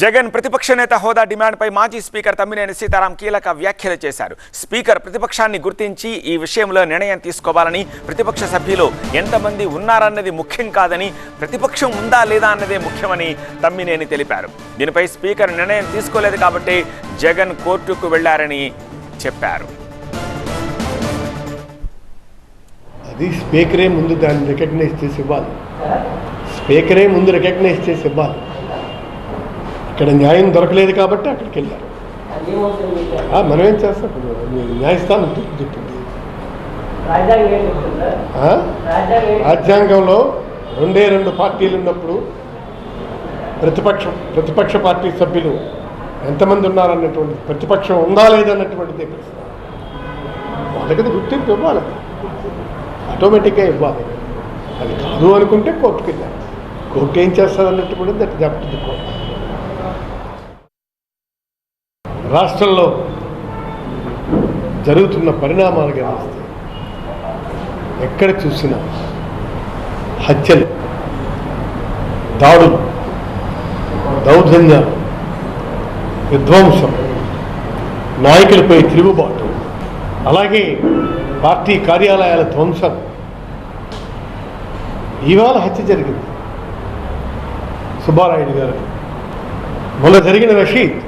జగన్ ప్రతిపక్ష నేత హోదా డిమాండ్పై మాజీ స్పీకర్ తమ్మినేని సీతారాం కీలక వ్యాఖ్యలు చేశారు. స్పీకర్ ప్రతిపక్షాన్ని గుర్తించి ఈ విషయంలో నిర్ణయం తీసుకోవాలని ప్రతిపక్ష సభ్యులు ఎంతమంది ఉన్నారన్నది ముఖ్యం కాదని ప్రతిపక్షం ఉందా లేదా అన్నదే ముఖ్యమని తమ్మినేని తెలిపారు. దీనిపై స్పీకర్ నిర్ణయం తీసుకోలేదు కాబట్టి జగన్ కోర్టుకు వెళ్ళారని చెప్పారు. అది స్పీకరే ముందు దాన్ని రికగ్నైజ్ చేసి ఇవ్వాలి. స్పీకరే ముందు రికగ్నైజ్ చేసి ఇవ్వాలి. ఇక్కడ న్యాయం దొరకలేదు కాబట్టి అక్కడికి వెళ్ళారు మనం ఏం చేస్తాం న్యాయస్థానం తీర్పు చెప్పింది. రాజ్యాంగంలో రెండే రెండు పార్టీలు ఉన్నప్పుడు ప్రతిపక్షం ప్రతిపక్ష పార్టీ సభ్యులు ఎంతమంది ఉన్నారన్నటువంటి ప్రతిపక్షం ఉందా లేదన్నటువంటిది ప్రశ్న. గుర్తింపు ఇవ్వాలి. ఆటోమేటిక్గా ఇవ్వాలి. అది కాదు అనుకుంటే కోర్టుకి వెళ్ళాలి కోర్టు ఏం చేస్తుంది అన్నటువంటిది దట్ చెప్తుంది కోర్టు రాష్ట్రంలో జరుగుతున్న పరిణామాలు గమనిస్తే ఎక్కడ చూసినా హత్యలు దాడులు దౌర్జన్యాలు విధ్వంసం నాయకులపై తిరుగుబాటు అలాగే పార్టీ కార్యాలయాల ధ్వంసం. ఇవాళ హత్య జరిగింది. సుబ్బారాయుడు గారు. మొన్న జరిగిన రషీద్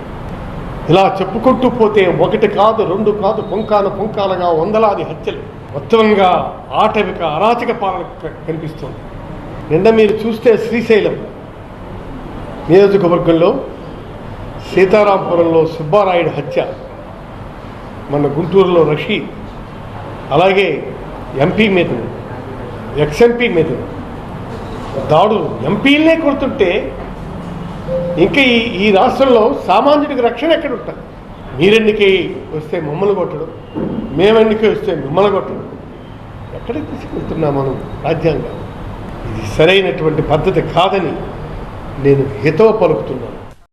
ఇలా చెప్పుకుంటూ పోతే ఒకటి కాదు రెండు కాదు పుంకాల పుంకాలుగా వందలాది హత్యలు మొత్తంగా ఆటవిక అరాచక పాలన క- నిన్న మీరు చూస్తే శ్రీశైలం నియోజకవర్గంలో సీతారాంపురంలో సుబ్బారాయుడు హత్య మన గుంటూరులో రషీద్ అలాగే ఎంపీ మీద ఎక్స్ఎంపీ మీద దాడులు. ఎంపీలనే కొడుతుంటే ఇంకా ఈ ఈ రాష్ట్రంలో సామాన్యుడికి రక్షణ ఎక్కడ ఉంటుంది మీరెన్నికే వస్తే మమ్మల్ని కొట్టడం? మేమెన్నికే వస్తే మిమ్మల్ని కొట్టడం? ఎక్కడికి తీసుకెళ్తున్నాం మనం రాజ్యాంగం? ఇది సరైనటువంటి పద్ధతి కాదని నేను హితవ పలుకుతున్నాను.